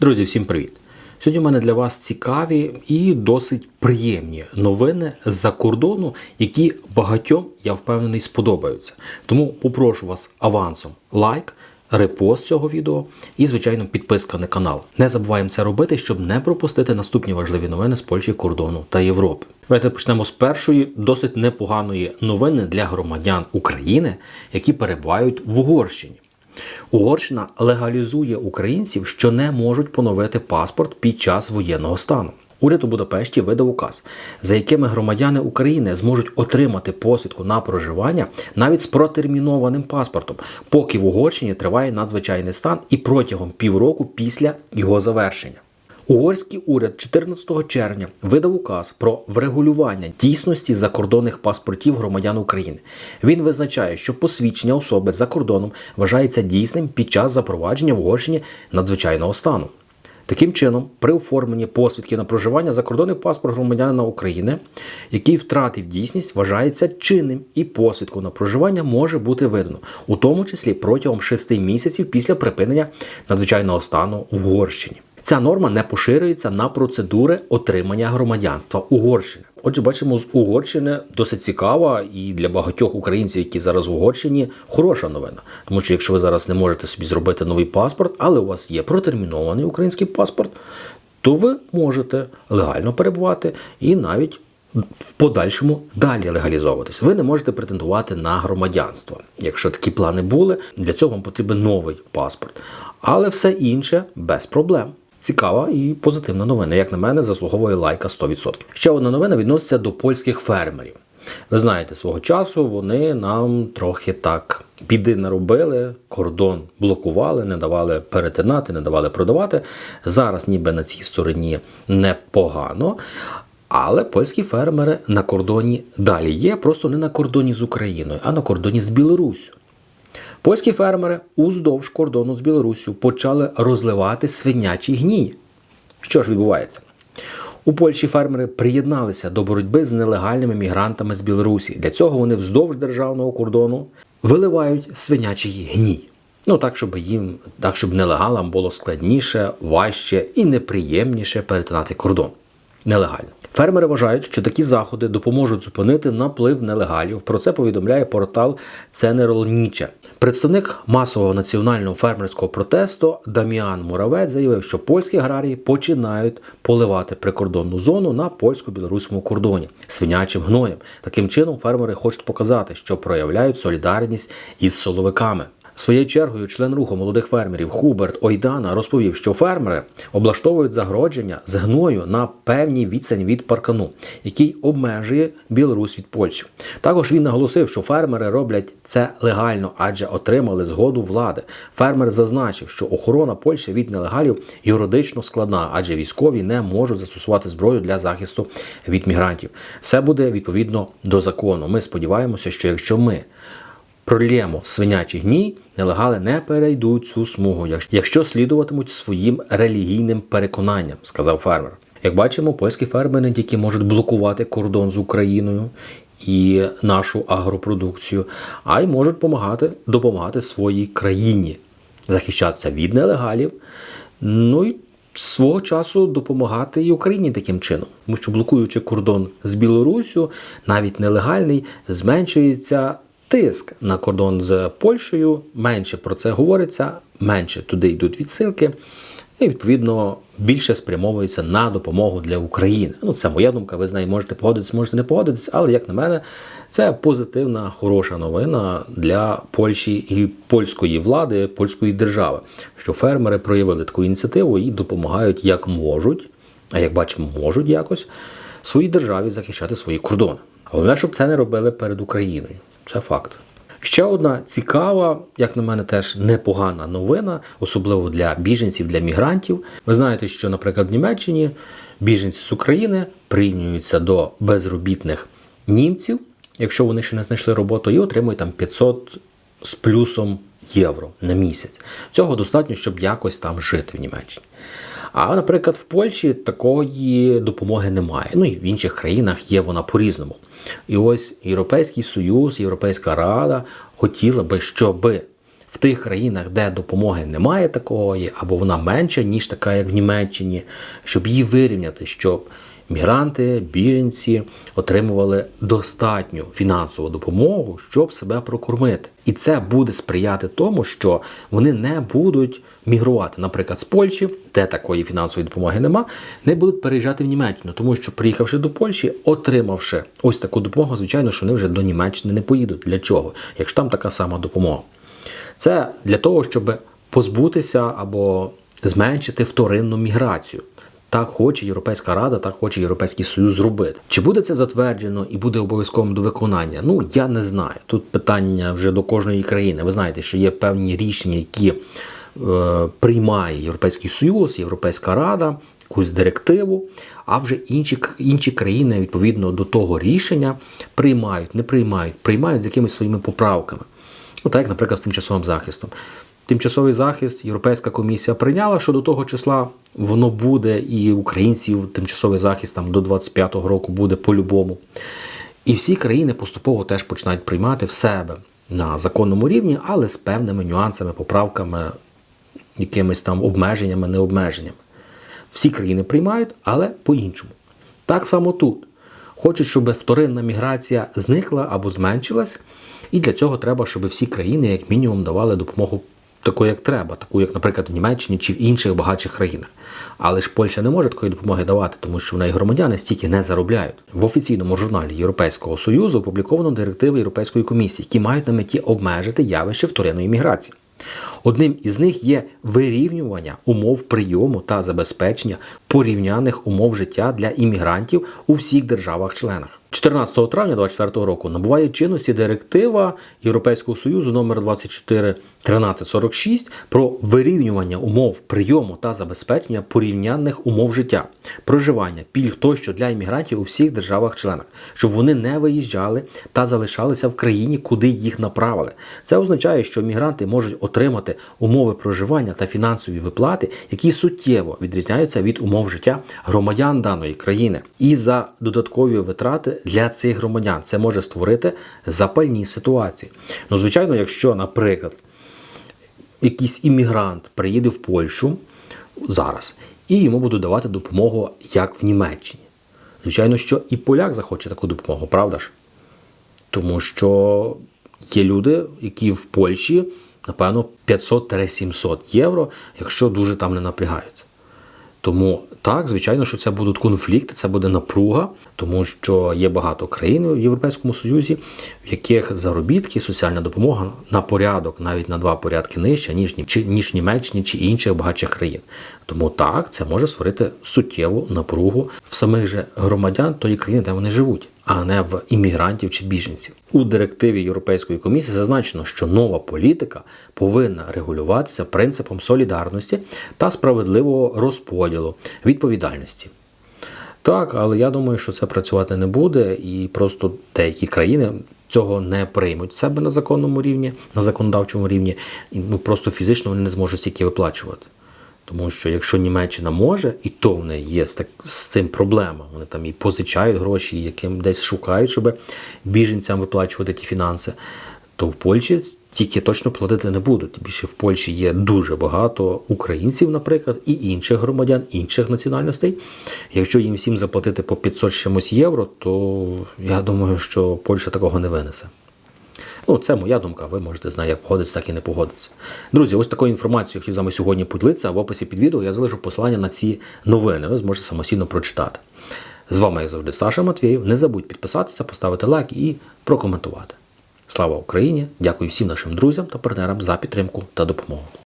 Друзі, всім привіт! Сьогодні в мене для вас цікаві і досить приємні новини з-за кордону, які багатьом, я впевнений, сподобаються. Тому попрошу вас авансом лайк, репост цього відео і, звичайно, підписка на канал. Не забуваємо це робити, щоб не пропустити наступні важливі новини з Польщі, кордону та Європи. Давайте почнемо з першої досить непоганої новини для громадян України, які перебувають в Угорщині. Угорщина легалізує українців, що не можуть поновити паспорт під час воєнного стану. Уряд у Будапешті видав указ, за якими громадяни України зможуть отримати посвідку на проживання навіть з протермінованим паспортом, поки в Угорщині триває надзвичайний стан і протягом півроку після його завершення. Угорський уряд 14 червня видав указ про врегулювання дійсності закордонних паспортів громадян України. Він визначає, що посвідчення особи за кордоном вважається дійсним під час запровадження в Угорщині надзвичайного стану. Таким чином, при оформленні посвідки на проживання закордонний паспорт громадянина України, який втратив дійсність, вважається чинним, і посвідку на проживання може бути видано, у тому числі протягом 6 місяців після припинення надзвичайного стану в Угорщині. Ця норма не поширюється на процедури отримання громадянства Угорщини. Отже, бачимо, з Угорщини досить цікава і для багатьох українців, які зараз в Угорщині, хороша новина. Тому що якщо ви зараз не можете собі зробити новий паспорт, але у вас є протермінований український паспорт, то ви можете легально перебувати і навіть в подальшому далі легалізовуватися. Ви не можете претендувати на громадянство. Якщо такі плани були, для цього вам потрібен новий паспорт. Але все інше без проблем. Цікава і позитивна новина, як на мене, заслуговує лайка 100%. Ще одна новина відноситься до польських фермерів. Ви знаєте, свого часу вони нам трохи так біди наробили, кордон блокували, не давали перетинати, не давали продавати. Зараз, ніби на цій стороні непогано. Але польські фермери на кордоні далі є, просто не на кордоні з Україною, а на кордоні з Білоруссю. Польські фермери уздовж кордону з Білоруссю почали розливати свинячий гній. Що ж відбувається? У Польщі фермери приєдналися до боротьби з нелегальними мігрантами з Білорусі. Для цього вони вздовж державного кордону виливають свинячий гній. Ну так, щоб їм, так, щоб нелегалам було складніше, важче і неприємніше перетинати кордон. Нелегально. Фермери вважають, що такі заходи допоможуть зупинити наплив нелегалів. Про це повідомляє портал Ценеролніче. Представник масового національного фермерського протесту Даміан Муравець заявив, що польські аграрії починають поливати прикордонну зону на польсько-білоруському кордоні свинячим гноєм. Таким чином, фермери хочуть показати, що проявляють солідарність із соловиками. Своєю чергою член руху молодих фермерів Хуберт Ойдана розповів, що фермери облаштовують загородження з гною на певній відстані від паркану, який обмежує Білорусь від Польщі. Також він наголосив, що фермери роблять це легально, адже отримали згоду влади. Фермер зазначив, що охорона Польщі від нелегалів юридично складна, адже військові не можуть застосувати зброю для захисту від мігрантів. Все буде відповідно до закону. Ми сподіваємося, що якщо ми пролємо свинячий гній, нелегали не перейдуть цю смугу, якщо слідуватимуть своїм релігійним переконанням, сказав фермер. Як бачимо, польські фермери тільки можуть блокувати кордон з Україною і нашу агропродукцію, а й можуть допомагати, допомагати своїй країні захищатися від нелегалів. Ну і свого часу допомагати і Україні таким чином, тому що блокуючи кордон з Білоруссю, навіть нелегальний, зменшується тиск на кордон з Польщею, менше про це говориться, менше туди йдуть відсилки, і відповідно більше спрямовується на допомогу для України. Ну, це моя думка. Ви з нею можете погодитися, можете не погодитися, але як на мене, це позитивна, хороша новина для Польщі і польської влади, польської держави, що фермери проявили таку ініціативу і допомагають як можуть, а як бачимо, можуть якось своїй державі захищати свої кордони. Головне, щоб це не робили перед Україною. Це факт. Ще одна цікава, як на мене, теж непогана новина, особливо для біженців, для мігрантів. Ви знаєте, що, наприклад, в Німеччині біженці з України приймуються до безробітних німців, якщо вони ще не знайшли роботу, і отримують там 500 з плюсом євро на місяць. Цього достатньо, щоб якось там жити в Німеччині. А, наприклад, в Польщі такої допомоги немає. Ну і в інших країнах є вона по-різному. І ось Європейський Союз, Європейська Рада хотіла би, щоб в тих країнах, де допомоги немає такої, або вона менша, ніж така, як в Німеччині, щоб її вирівняти, щоб мігранти, біженці отримували достатню фінансову допомогу, щоб себе прокормити. І це буде сприяти тому, що вони не будуть мігрувати, наприклад, з Польщі, де такої фінансової допомоги нема, не будуть переїжджати в Німеччину, тому що приїхавши до Польщі, отримавши ось таку допомогу, звичайно, що вони вже до Німеччини не поїдуть. Для чого? Якщо там така сама допомога. Це для того, щоб позбутися або зменшити вторинну міграцію. Так хоче Європейська Рада, так хоче Європейський Союз зробити. Чи буде це затверджено і буде обов'язковим до виконання? Ну я не знаю. Тут питання вже до кожної країни. Ви знаєте, що є певні рішення, які е, приймає Європейський Союз, Європейська Рада, якусь директиву, а вже інші, інші країни відповідно до того рішення приймають, не приймають, приймають з якимись своїми поправками. Ну, так, як, наприклад, з тимчасовим захистом. Тимчасовий захист Європейська комісія прийняла, що до того числа воно буде, і українців тимчасовий захист там до 25-го року буде по-любому. І всі країни поступово теж починають приймати в себе на законному рівні, але з певними нюансами, поправками, якимись там обмеженнями, необмеженнями. Всі країни приймають, але по-іншому. Так само тут. Хочуть, щоб вторинна міграція зникла або зменшилась, і для цього треба, щоб всі країни, як мінімум, давали допомогу таку, як треба, таку, як, наприклад, в Німеччині чи в інших багатших країнах. Але ж Польща не може такої допомоги давати, тому що в неї громадяни стільки не заробляють. В офіційному журналі Європейського Союзу опубліковано директиви Європейської комісії, які мають на меті обмежити явище вторинної міграції. Одним із них є вирівнювання умов прийому та забезпечення порівняних умов життя для іммігрантів у всіх державах-членах. 14 травня 2024 року набуває чинності директива Європейського союзу номер 241346 про вирівнювання умов прийому та забезпечення порівнянних умов життя, проживання, пільг тощо для іммігрантів у всіх державах-членах, щоб вони не виїжджали та залишалися в країні, куди їх направили. Це означає, що мігранти можуть отримати умови проживання та фінансові виплати, які суттєво відрізняються від умов життя громадян даної країни, і за додаткові витрати для цих громадян це може створити запальні ситуації. Ну, звичайно, якщо, наприклад, якийсь іммігрант приїде в Польщу зараз, і йому будуть давати допомогу, як в Німеччині. Звичайно, що і поляк захоче таку допомогу, правда ж? Тому що є люди, які в Польщі, напевно, 500-700 євро, якщо дуже там не напрягаються. Тому так, звичайно, що це будуть конфлікти, це буде напруга, тому що є багато країн в Європейському Союзі, в яких заробітки, соціальна допомога на порядок, навіть на два порядки нижча, ніж ніж Німеччині чи інших багатших країн. Тому так, це може створити суттєву напругу в самих же громадян тої країни, де вони живуть, а не в іммігрантів чи біженців. У директиві Європейської комісії зазначено, що нова політика повинна регулюватися принципом солідарності та справедливого розподілу відповідальності. Так, але я думаю, що це працювати не буде, і просто деякі країни цього не приймуть в себе на законному рівні, на законодавчому рівні, і ну, просто фізично вони не зможуть стільки виплачувати. Тому що якщо Німеччина може, і то в неї є з, так, з цим проблема. Вони там і позичають гроші, і яким десь шукають, щоб біженцям виплачувати ті фінанси, то в Польщі тільки точно платити не будуть. Більше в Польщі є дуже багато українців, наприклад, і інших громадян, інших національностей. Якщо їм всім заплатити по 500 чимось євро, то я думаю, що Польща такого не винесе. Ну, це моя думка, ви можете знати, як погодитися, так і не погодитися. Друзі, ось такою інформацією хотів з вами сьогодні поділитися. В описі під відео я залишу посилання на ці новини. Ви зможете самостійно прочитати. З вами, як завжди, Саша Матвєєв. Не забудь підписатися, поставити лайк і прокоментувати. Слава Україні! Дякую всім нашим друзям та партнерам за підтримку та допомогу.